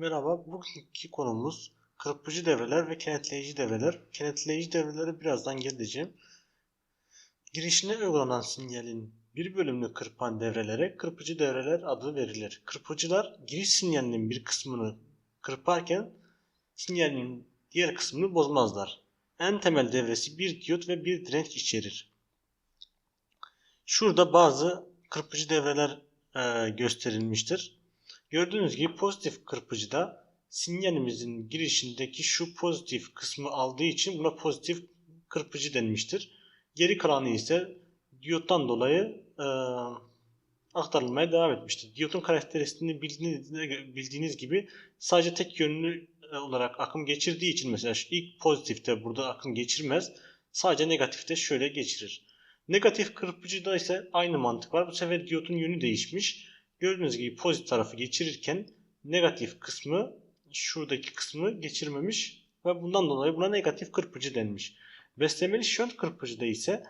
Merhaba, bugünkü konumuz kırpıcı devreler ve kenetleyici devreler. Kenetleyici devrelere birazdan geleceğim. Girişine uygulanan sinyalin bir bölümünü kırpan devrelere kırpıcı devreler adı verilir. Kırpıcılar giriş sinyalinin bir kısmını kırparken sinyalin diğer kısmını bozmazlar. En temel devresi bir diyot ve bir direnç içerir. Şurada bazı kırpıcı devreler e, gösterilmiştir. Gördüğünüz gibi pozitif kırpıcıda sinyalimizin girişindeki şu pozitif kısmı aldığı için buna pozitif kırpıcı denmiştir. Geri kalanı ise diyottan dolayı e, aktarılmaya devam etmiştir. Diyotun karakteristiğini bildiğiniz, bildiğiniz gibi sadece tek yönlü e, olarak akım geçirdiği için mesela ilk pozitifte burada akım geçirmez. Sadece negatifte şöyle geçirir. Negatif kırpıcıda ise aynı mantık var. Bu sefer diyotun yönü değişmiş. Gördüğünüz gibi pozitif tarafı geçirirken negatif kısmı şuradaki kısmı geçirmemiş ve bundan dolayı buna negatif kırpıcı denmiş. Beslemeli şönt kırpıcıda ise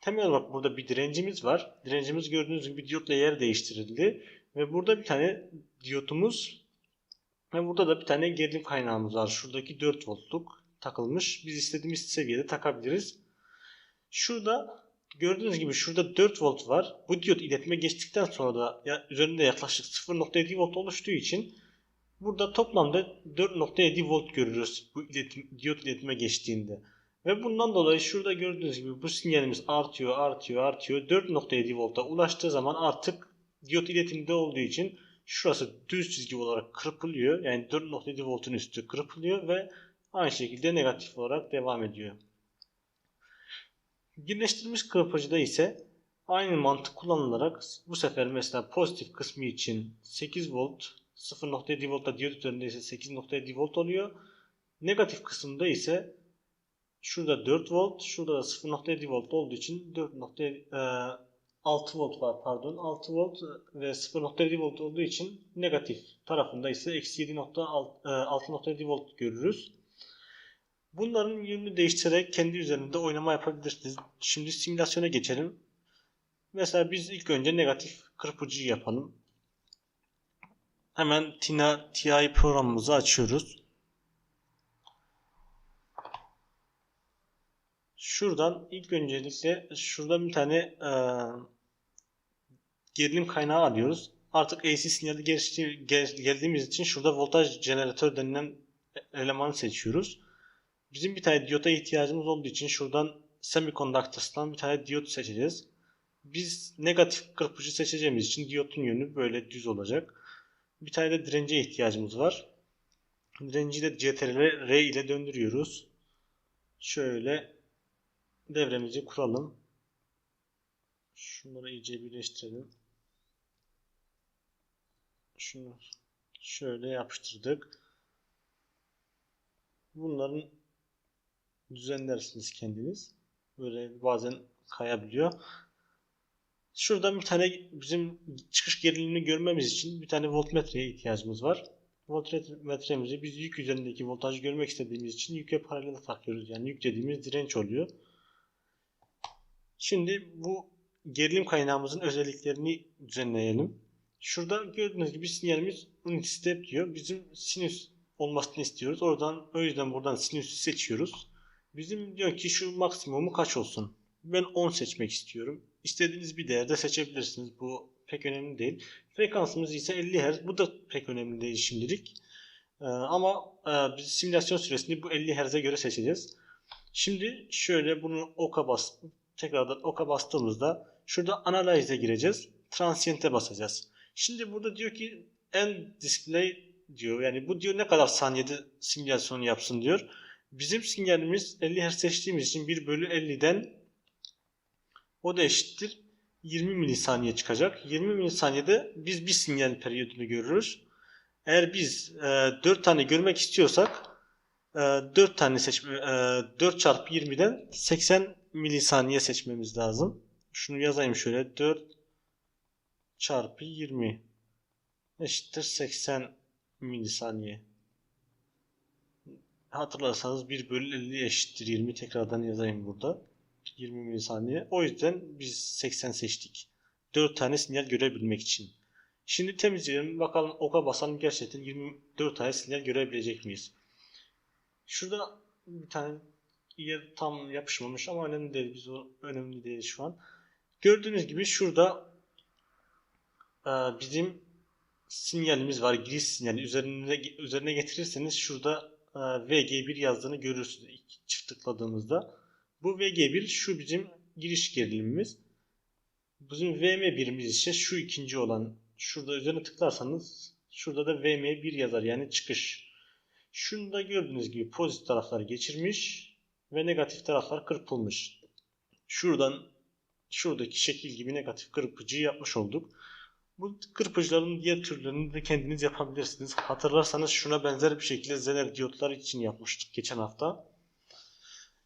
temel olarak burada bir direncimiz var. Direncimiz gördüğünüz gibi diyotla yer değiştirildi ve burada bir tane diyotumuz ve burada da bir tane gerilim kaynağımız var. Şuradaki 4 voltluk takılmış. Biz istediğimiz seviyede takabiliriz. Şurada Gördüğünüz gibi şurada 4 volt var. Bu diyot iletime geçtikten sonra da ya, üzerinde yaklaşık 0.7 volt oluştuğu için burada toplamda 4.7 volt görürüz bu iletim, diyot iletime geçtiğinde. Ve bundan dolayı şurada gördüğünüz gibi bu sinyalimiz artıyor, artıyor, artıyor. 4.7 volta ulaştığı zaman artık diyot iletimde olduğu için şurası düz çizgi olarak kırpılıyor. Yani 4.7 voltun üstü kırpılıyor ve aynı şekilde negatif olarak devam ediyor. Birleştirilmiş kırpıcıda ise aynı mantık kullanılarak bu sefer mesela pozitif kısmı için 8 volt 0.7 voltta diyot üzerinde ise 8.7 volt oluyor. Negatif kısımda ise şurada 4 volt, şurada da 0.7 volt olduğu için 4.6 volt var pardon. 6 volt ve 0.7 volt olduğu için negatif tarafında ise eksi 7.6.7 volt görürüz. Bunların yönünü değiştirerek kendi üzerinde oynama yapabilirsiniz. Şimdi simülasyona geçelim. Mesela biz ilk önce negatif kırpıcı yapalım. Hemen Tina TI programımızı açıyoruz. Şuradan ilk öncelikle şuradan bir tane e, gerilim kaynağı alıyoruz. Artık AC sinyali geldiğimiz için şurada voltaj jeneratör denilen elemanı seçiyoruz. Bizim bir tane diyota ihtiyacımız olduğu için şuradan semiconductors'tan bir tane diyot seçeceğiz. Biz negatif kırpıcı seçeceğimiz için diyotun yönü böyle düz olacak. Bir tane de dirence ihtiyacımız var. Direnci de CTRL R ile döndürüyoruz. Şöyle devremizi kuralım. Şunları iyice birleştirelim. Şunu şöyle yapıştırdık. Bunların düzenlersiniz kendiniz. Böyle bazen kayabiliyor. Şuradan bir tane bizim çıkış gerilimini görmemiz için bir tane voltmetreye ihtiyacımız var. Voltmetremizi biz yük üzerindeki voltajı görmek istediğimiz için yüke paralel takıyoruz. Yani yük dediğimiz direnç oluyor. Şimdi bu gerilim kaynağımızın özelliklerini düzenleyelim. Şurada gördüğünüz gibi sinyalimiz unity step diyor. Bizim sinüs olmasını istiyoruz. Oradan o yüzden buradan sinüsü seçiyoruz. Bizim diyor ki şu maksimumu kaç olsun? Ben 10 seçmek istiyorum. İstediğiniz bir değerde seçebilirsiniz. Bu pek önemli değil. Frekansımız ise 50 Hz. Bu da pek önemli değil şimdilik. Ee, ama e, biz simülasyon süresini bu 50 Hz'e göre seçeceğiz. Şimdi şöyle bunu oka bas tekrardan oka bastığımızda şurada analize gireceğiz. Transient'e basacağız. Şimdi burada diyor ki end display diyor. Yani bu diyor ne kadar saniyede simülasyon yapsın diyor. Bizim sinyalimiz 50 Hz seçtiğimiz için 1 bölü 50'den o da eşittir 20 milisaniye çıkacak. 20 milisaniyede biz bir sinyal periyodunu görürüz. Eğer biz e, 4 tane görmek istiyorsak e, 4 tane seçme, e, 4 çarpı 20'den 80 milisaniye seçmemiz lazım. Şunu yazayım şöyle 4 çarpı 20 eşittir 80 milisaniye hatırlarsanız 1 bölü 50 eşittir 20 tekrardan yazayım burada. 20 milisaniye. O yüzden biz 80 seçtik. 4 tane sinyal görebilmek için. Şimdi temizleyelim. Bakalım oka basalım gerçekten 24 ay sinyal görebilecek miyiz? Şurada bir tane yer tam yapışmamış ama önemli değil. Biz o önemli değil şu an. Gördüğünüz gibi şurada e, bizim sinyalimiz var. Giriş sinyali üzerine üzerine getirirseniz şurada VG1 yazdığını görürsünüz çift tıkladığımızda. Bu VG1 şu bizim giriş gerilimimiz. Bizim VM birimiz ise şu ikinci olan. Şurada üzerine tıklarsanız şurada da VM1 yazar yani çıkış. Şunu da gördüğünüz gibi pozitif taraflar geçirmiş ve negatif taraflar kırpılmış. Şuradan şuradaki şekil gibi negatif kırpıcıyı yapmış olduk. Bu kırpıcıların diğer türlerini de kendiniz yapabilirsiniz. Hatırlarsanız şuna benzer bir şekilde zener diyotlar için yapmıştık geçen hafta.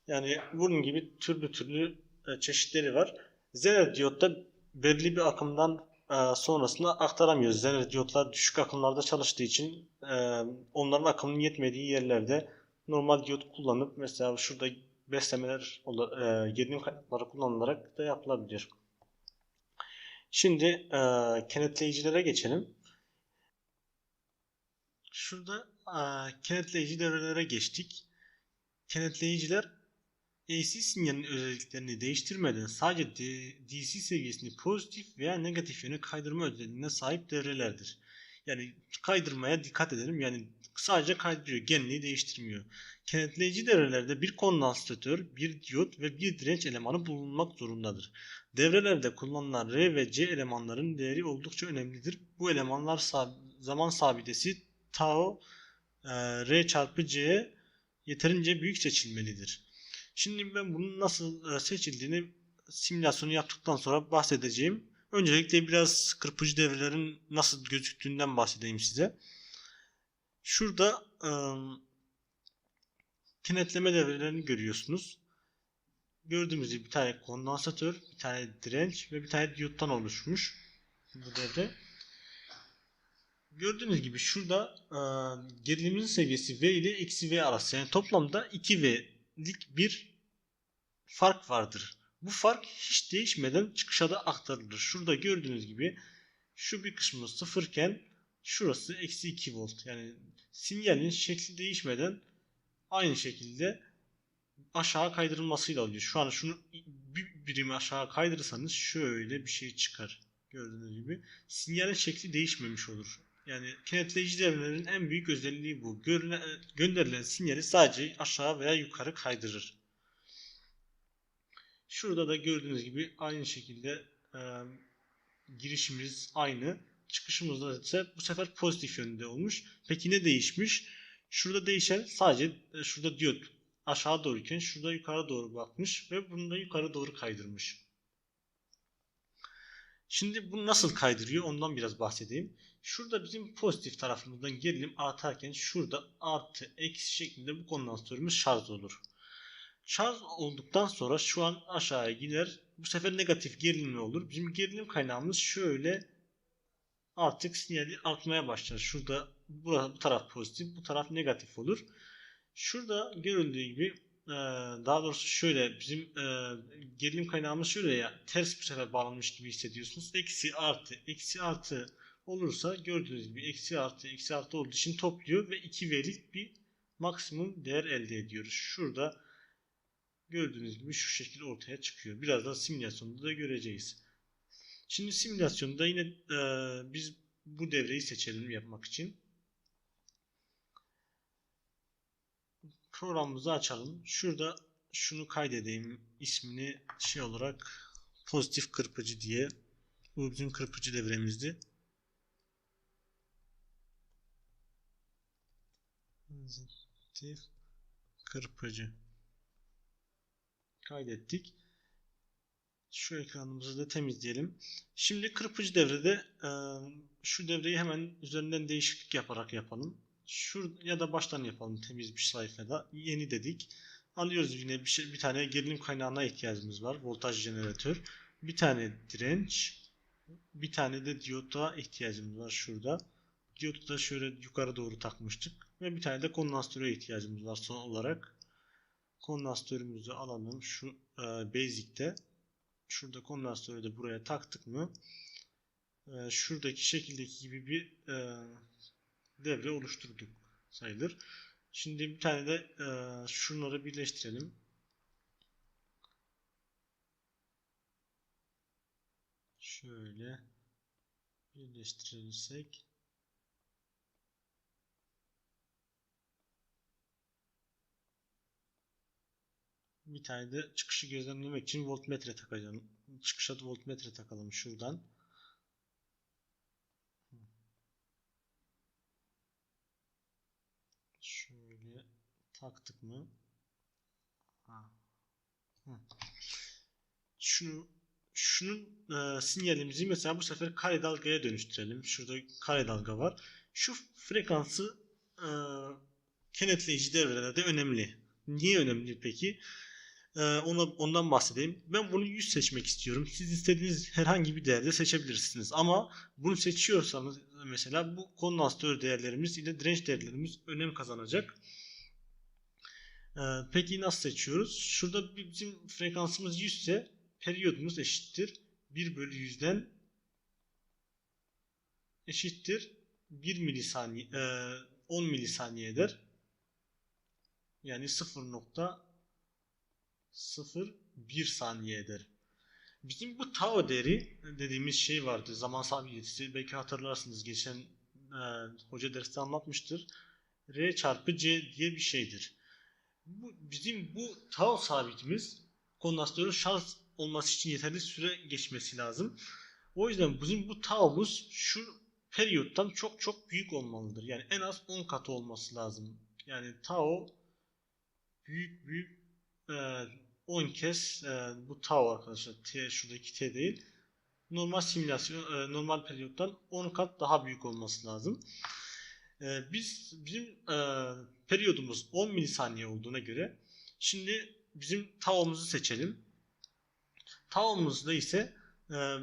Yani bunun gibi türlü türlü e, çeşitleri var. Zener diyotta belirli bir akımdan e, sonrasında aktaramıyoruz. Zener diyotlar düşük akımlarda çalıştığı için e, onların akımının yetmediği yerlerde normal diyot kullanıp mesela şurada beslemeler, gerilim kaynakları kullanılarak da yapılabilir. Şimdi e, kenetleyicilere geçelim. Şurada e, kenetleyici devrelere geçtik. Kenetleyiciler AC sinyalinin özelliklerini değiştirmeden sadece DC seviyesini pozitif veya negatif yöne kaydırma özelliğine sahip devrelerdir. Yani kaydırmaya dikkat edelim. Yani sadece kaydırıyor. Genliği değiştirmiyor. Kenetleyici devrelerde bir kondansatör, bir diyot ve bir direnç elemanı bulunmak zorundadır. Devrelerde kullanılan R ve C elemanların değeri oldukça önemlidir. Bu elemanlar sab zaman sabitesi tau e, R çarpı C yeterince büyük seçilmelidir. Şimdi ben bunun nasıl e, seçildiğini simülasyonu yaptıktan sonra bahsedeceğim. Öncelikle biraz kırpıcı devrelerin nasıl gözüktüğünden bahsedeyim size. Şurada ıı, kinetleme devrelerini görüyorsunuz. Gördüğümüz gibi bir tane kondansatör, bir tane direnç ve bir tane diyottan oluşmuş bu devre. Gördüğünüz gibi şurada e, gerilimin seviyesi V ile eksi V arası. Yani toplamda 2V'lik bir fark vardır. Bu fark hiç değişmeden çıkışa da aktarılır. Şurada gördüğünüz gibi şu bir kısmı sıfırken şurası eksi 2 volt. Yani sinyalin şekli değişmeden aynı şekilde aşağı kaydırılmasıyla oluyor. Şu an şunu bir birimi aşağı kaydırırsanız şöyle bir şey çıkar. Gördüğünüz gibi. Sinyalin şekli değişmemiş olur. Yani kenetleyici devrelerin en büyük özelliği bu. Görülen, gönderilen sinyali sadece aşağı veya yukarı kaydırır. Şurada da gördüğünüz gibi aynı şekilde e, girişimiz aynı. Çıkışımızda ise bu sefer pozitif yönde olmuş. Peki ne değişmiş? Şurada değişen sadece e, şurada diyot aşağı doğruyken şurada yukarı doğru bakmış ve bunu da yukarı doğru kaydırmış. Şimdi bunu nasıl kaydırıyor ondan biraz bahsedeyim. Şurada bizim pozitif tarafımızdan gerilim artarken şurada artı eksi şeklinde bu kondansatörümüz şarj olur. Şarj olduktan sonra şu an aşağıya gider. Bu sefer negatif gerilimli olur. Bizim gerilim kaynağımız şöyle artık sinyali artmaya başlar. Şurada bu, bu taraf pozitif, bu taraf negatif olur. Şurada görüldüğü gibi e, daha doğrusu şöyle bizim e, gerilim kaynağımız şöyle ya ters bu sefer bağlanmış gibi hissediyorsunuz. Eksi artı eksi artı olursa gördüğünüz gibi eksi artı eksi artı olduğu için topluyor ve 2V'lik bir maksimum değer elde ediyoruz. Şurada gördüğünüz gibi şu şekilde ortaya çıkıyor. Birazdan simülasyonda da göreceğiz. Şimdi simülasyonda yine e, biz bu devreyi seçelim yapmak için. Programımızı açalım. Şurada şunu kaydedeyim. ismini şey olarak pozitif kırpıcı diye. Bu bizim kırpıcı devremizdi. Pozitif kırpıcı kaydettik. Şu ekranımızı da temizleyelim. Şimdi kırpıcı devrede e, şu devreyi hemen üzerinden değişiklik yaparak yapalım. Şu ya da baştan yapalım temiz bir sayfada. Yeni dedik. Alıyoruz yine bir, şey, bir tane gerilim kaynağına ihtiyacımız var. Voltaj jeneratör. Bir tane direnç. Bir tane de diyota ihtiyacımız var şurada. Diyotu da şöyle yukarı doğru takmıştık. Ve bir tane de kondansatöre ihtiyacımız var son olarak kondansatörümüzü alalım. Şu e, Basic'te. Şurada kondansatörü de buraya taktık mı? e, şuradaki şekildeki gibi bir e, devre oluşturduk sayılır. Şimdi bir tane de e, şunları birleştirelim. Şöyle birleştirirsek bir tane de çıkışı gözlemlemek için voltmetre takacağım. Çıkışa da voltmetre takalım şuradan. Şöyle taktık mı? Ha. Hı. Şunu şunun e, sinyalimizi mesela bu sefer kare dalgaya dönüştürelim. Şurada kare dalga var. Şu frekansı e, kenetleyici devrelerde önemli. Niye önemli peki? Ee, ona, ondan bahsedeyim. Ben bunu 100 seçmek istiyorum. Siz istediğiniz herhangi bir değerde seçebilirsiniz. Ama bunu seçiyorsanız mesela bu kondansatör değerlerimiz ile direnç değerlerimiz önem kazanacak. Ee, peki nasıl seçiyoruz? Şurada bizim frekansımız 100 ise periyodumuz eşittir. 1 bölü 100'den eşittir 1 milisaniye e, 10 milisaniye eder. Yani 0. 0,1 saniyedir. Bizim bu tau değeri dediğimiz şey vardı. Zaman sabitisi belki hatırlarsınız. Geçen e, hoca derste anlatmıştır. R çarpı C diye bir şeydir. Bu, bizim bu tau sabitimiz kondansatörün şarj olması için yeterli süre geçmesi lazım. O yüzden bizim bu tau'muz şu periyottan çok çok büyük olmalıdır. Yani en az 10 katı olması lazım. Yani tau büyük büyük e, 10 kez e, bu tau arkadaşlar. T, şuradaki T değil. Normal simülasyon, e, normal periyottan 10 kat daha büyük olması lazım. E, biz bizim e, periyodumuz 10 milisaniye olduğuna göre şimdi bizim tau'muzu seçelim. Tau'muzda ise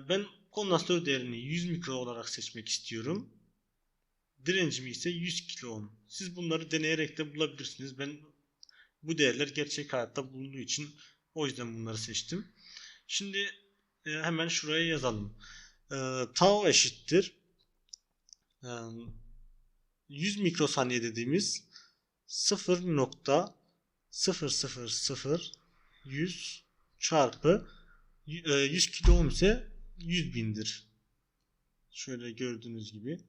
ben kondansatör değerini 100 mikro olarak seçmek istiyorum. Direncimi ise 100 kilo ohm. Siz bunları deneyerek de bulabilirsiniz. Ben bu değerler gerçek hayatta bulunduğu için o yüzden bunları seçtim. Şimdi e, hemen şuraya yazalım. E, tau eşittir. E, 100 mikrosaniye dediğimiz 0.000 100 çarpı 100 kilo ohm ise 100 bindir. Şöyle gördüğünüz gibi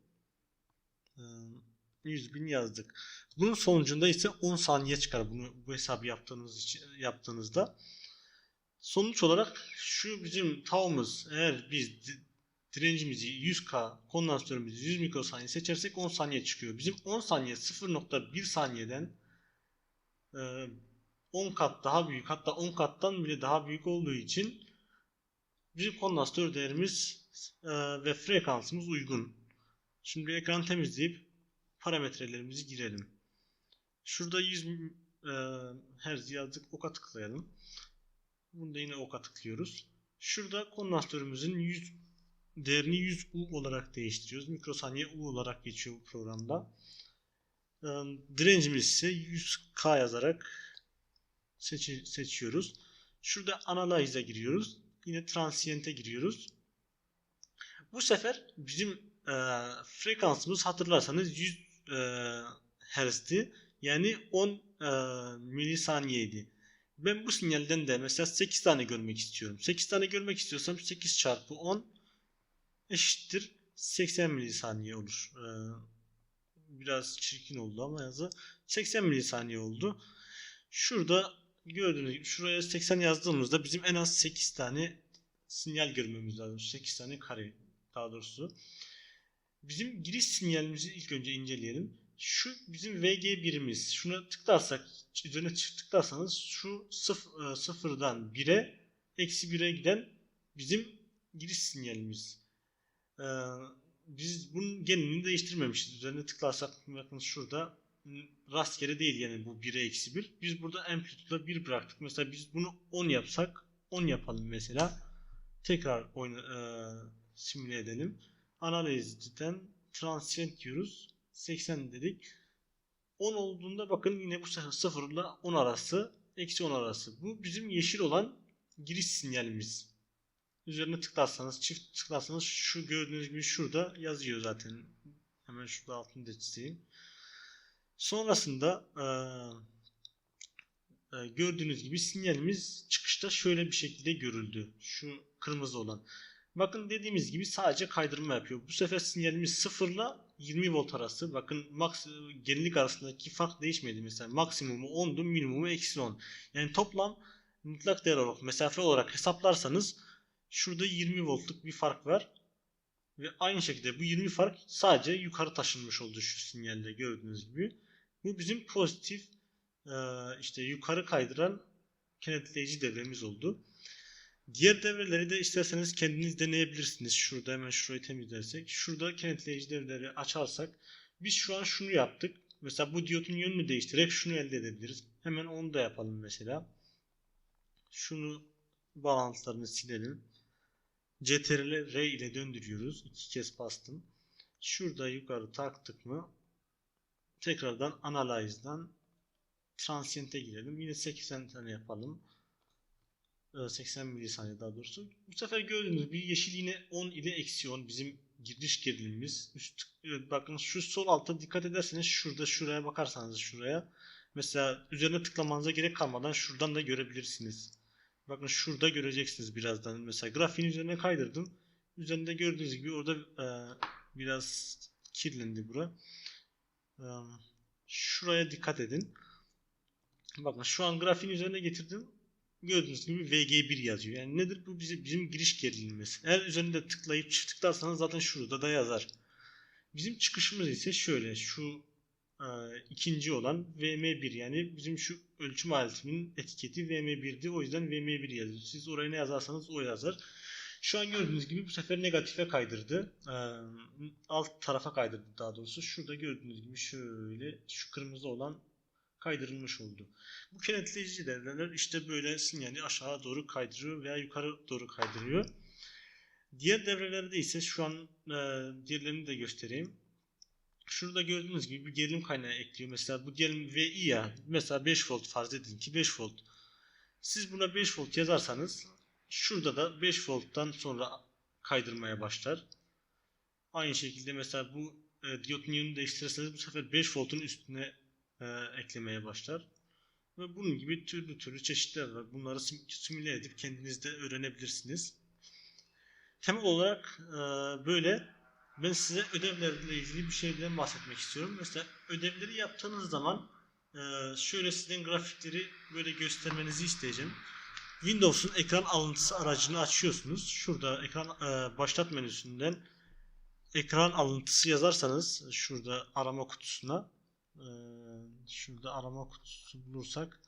100 bin yazdık. Bunun sonucunda ise 10 saniye çıkar bunu bu hesabı yaptığınız için yaptığınızda. Sonuç olarak şu bizim tau'muz eğer biz direncimizi 100K kondansatörümüzü 100 mikrosaniye seçersek 10 saniye çıkıyor. Bizim 10 saniye 0.1 saniyeden 10 kat daha büyük hatta 10 kattan bile daha büyük olduğu için bizim kondansatör değerimiz ve frekansımız uygun. Şimdi ekranı temizleyip parametrelerimizi girelim. Şurada 100 e, Hz yazdık. Oka tıklayalım. Bunda yine oka tıklıyoruz. Şurada kondansatörümüzün 100 değerini 100 U olarak değiştiriyoruz. Mikrosaniye U olarak geçiyor bu programda. E, direncimiz ise 100K yazarak seçi, seçiyoruz. Şurada Analyze'a giriyoruz. Yine Transient'e giriyoruz. Bu sefer bizim e, frekansımız hatırlarsanız 100 e, Hz'ti. Yani 10 e, milisaniyeydi. Ben bu sinyalden de mesela 8 tane görmek istiyorum. 8 tane görmek istiyorsam 8 çarpı 10 eşittir 80 milisaniye olur. E, biraz çirkin oldu ama yazı 80 milisaniye oldu. Şurada gördüğünüz gibi şuraya 80 yazdığımızda bizim en az 8 tane sinyal görmemiz lazım. 8 tane kare daha doğrusu. Bizim giriş sinyalimizi ilk önce inceleyelim. Şu bizim VG birimiz. Şuna tıklarsak, üzerine tıklarsanız şu sıf, e, sıfırdan 1'e, eksi 1'e giden bizim giriş sinyalimiz. Ee, biz bunun genelini değiştirmemişiz. Üzerine tıklarsak bakın şurada rastgele değil yani bu 1'e eksi 1. Biz burada amplitude'da 1 bıraktık. Mesela biz bunu 10 yapsak 10 yapalım mesela. Tekrar oyna, e, simüle edelim. Analizden transient diyoruz. 80 dedik. 10 olduğunda bakın yine bu sefer 0 ile 10 arası. Eksi 10 arası. Bu bizim yeşil olan giriş sinyalimiz. Üzerine tıklarsanız, çift tıklarsanız şu gördüğünüz gibi şurada yazıyor zaten. Hemen şurada altını da çizeyim. Sonrasında eee, e, gördüğünüz gibi sinyalimiz çıkışta şöyle bir şekilde görüldü. Şu kırmızı olan. Bakın dediğimiz gibi sadece kaydırma yapıyor. Bu sefer sinyalimiz 0 ile 20 volt arası. Bakın max gerilik arasındaki fark değişmedi. Mesela maksimumu 10'du, minimumu eksi 10. Yani toplam mutlak değer olarak mesafe olarak hesaplarsanız şurada 20 voltluk bir fark var. Ve aynı şekilde bu 20 fark sadece yukarı taşınmış oldu şu sinyalde gördüğünüz gibi. Bu bizim pozitif e, işte yukarı kaydıran kenetleyici devremiz oldu. Diğer devreleri de isterseniz kendiniz deneyebilirsiniz. Şurada hemen şurayı temizlersek. Şurada kenetleyici devreleri açarsak. Biz şu an şunu yaptık. Mesela bu diyotun yönünü değiştirerek şunu elde edebiliriz. Hemen onu da yapalım mesela. Şunu bağlantılarını silelim. CTRL R ile döndürüyoruz. İki kez bastım. Şurada yukarı taktık mı tekrardan Analyze'dan Transient'e girelim. Yine 80 tane yapalım. Ee, 80 milisaniye daha doğrusu. Bu sefer gördüğünüz gibi yeşil yine 10 ile eksi 10 bizim giriş gerilimimiz. Üst, evet, bakın şu sol altta dikkat ederseniz şurada şuraya bakarsanız şuraya. Mesela üzerine tıklamanıza gerek kalmadan şuradan da görebilirsiniz. Bakın şurada göreceksiniz birazdan. Mesela grafiğin üzerine kaydırdım. Üzerinde gördüğünüz gibi orada e, biraz kirlendi bura. E, şuraya dikkat edin. Bakın şu an grafiğin üzerine getirdim. Gördüğünüz gibi VG1 yazıyor. Yani nedir bu bizim, bizim giriş gerilimimiz. Eğer üzerinde tıklayıp tıklarsanız zaten şurada da yazar. Bizim çıkışımız ise şöyle şu e, ikinci olan VM1 yani bizim şu ölçüm aletimin etiketi VM1'di. O yüzden VM1 yazıyor. Siz oraya ne yazarsanız o yazar. Şu an gördüğünüz gibi bu sefer negatife kaydırdı. E, alt tarafa kaydırdı daha doğrusu. Şurada gördüğünüz gibi şöyle şu kırmızı olan kaydırılmış oldu. Bu kenetleyici devreler işte böyle sinyali aşağı doğru kaydırıyor veya yukarı doğru kaydırıyor. Diğer devrelerde ise şu an e, diğerlerini de göstereyim. Şurada gördüğünüz gibi bir gerilim kaynağı ekliyor. Mesela bu gerilim VI ya. Mesela 5 volt farz edin ki 5 volt. Siz buna 5 volt yazarsanız şurada da 5 volttan sonra kaydırmaya başlar. Aynı şekilde mesela bu e, diyotun yönünü değiştirirseniz bu sefer 5 voltun üstüne e, eklemeye başlar. Ve bunun gibi türlü türlü çeşitler var. Bunları sim- simüle edip kendiniz de öğrenebilirsiniz. Temel olarak e, böyle. Ben size ödevlerle ilgili bir şeyden bahsetmek istiyorum. Mesela ödevleri yaptığınız zaman e, şöyle sizden grafikleri böyle göstermenizi isteyeceğim. Windows'un ekran alıntısı aracını açıyorsunuz. Şurada ekran e, başlat menüsünden ekran alıntısı yazarsanız şurada arama kutusuna ee, şurada arama kutusu bulursak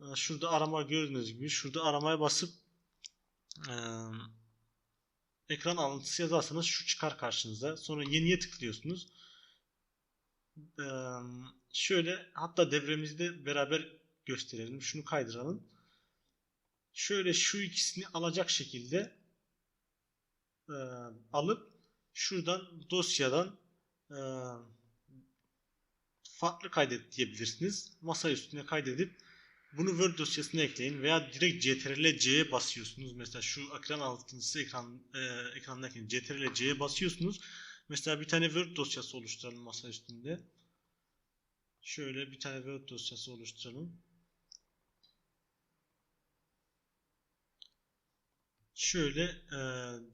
ee, şurada arama gördüğünüz gibi şurada aramaya basıp ee, ekran alıntısı yazarsanız şu çıkar karşınıza. Sonra yeniye tıklıyorsunuz. Ee, şöyle hatta devremizi de beraber gösterelim. Şunu kaydıralım. Şöyle şu ikisini alacak şekilde ee, alıp şuradan dosyadan ee, farklı kaydet diyebilirsiniz. Masa üstüne kaydedip bunu Word dosyasına ekleyin veya direkt CTRL C'ye basıyorsunuz. Mesela şu ekran altınızı ekran e, ekrandaki CTRL C'ye basıyorsunuz. Mesela bir tane Word dosyası oluşturalım masa üstünde. Şöyle bir tane Word dosyası oluşturalım. Şöyle e,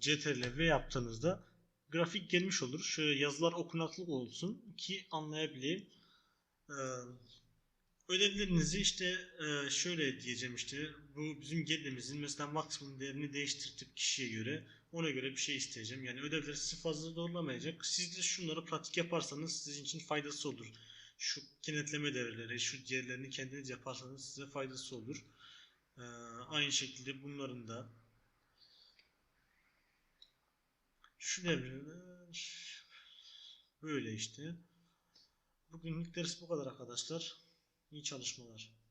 CTRL V yaptığınızda grafik gelmiş olur. Şöyle yazılar okunaklı olsun ki anlayabileyim. Ee, ödevlerinizi işte e, şöyle diyeceğim işte bu bizim gerilimizin mesela maksimum değerini değiştirtip kişiye göre ona göre bir şey isteyeceğim. Yani ödevleri sizi fazla zorlamayacak. Siz de şunları pratik yaparsanız sizin için faydası olur. Şu kenetleme devreleri, şu diğerlerini kendiniz yaparsanız size faydası olur. Ee, aynı şekilde bunların da şu devreler böyle işte. Bugünlük ders bu kadar arkadaşlar. İyi çalışmalar.